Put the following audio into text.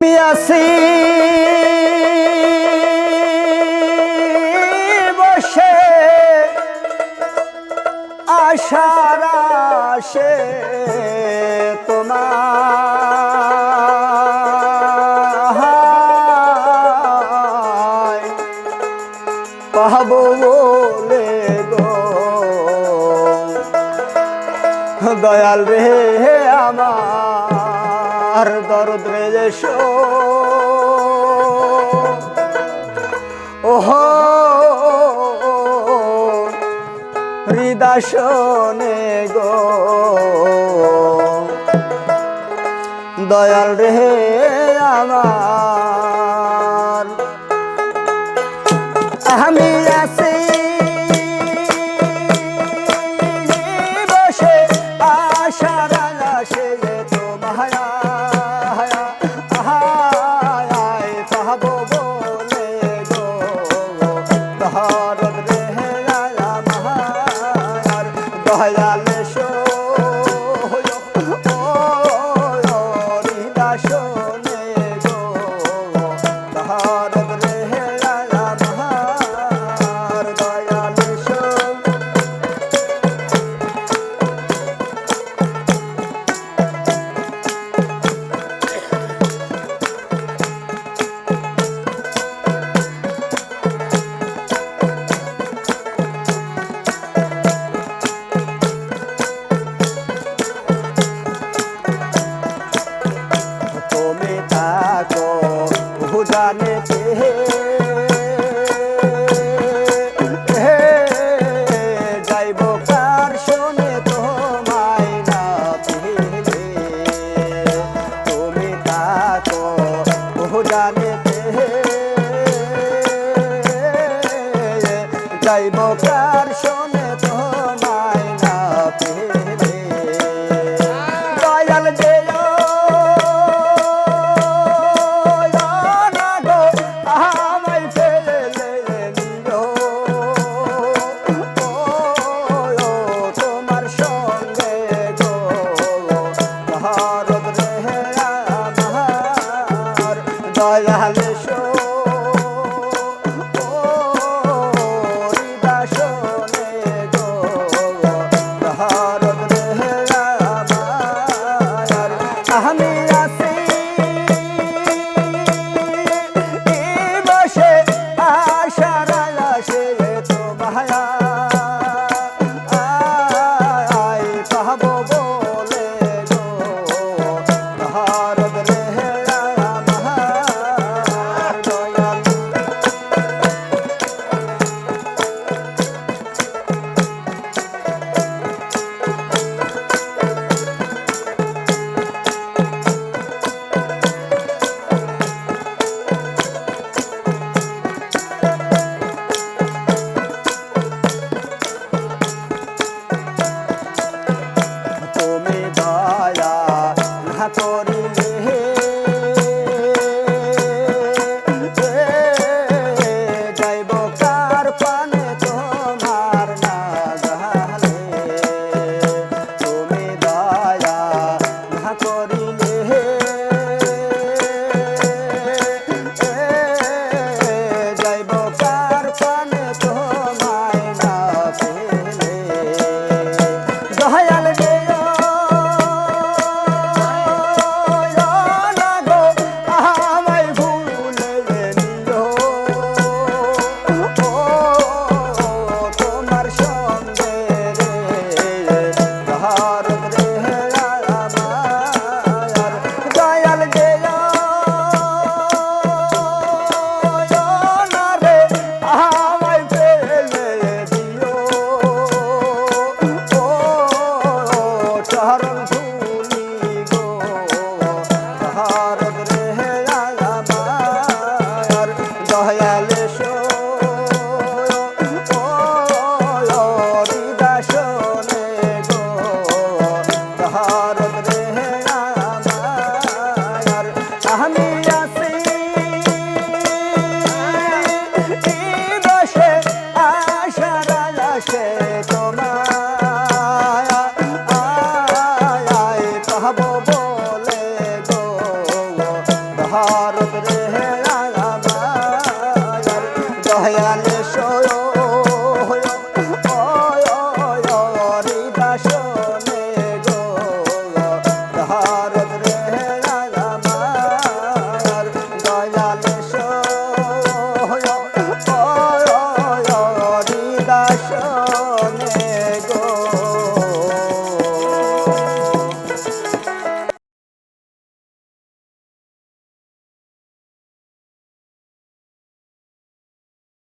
পিয়াসি। বসে আশার আসে তোমার। দয়াল রে আমার। আর দরদ রেশ ওহ হৃদাসনে গো। দয়াল রে আমার চাইব কার দয়াল Shake on my হয়া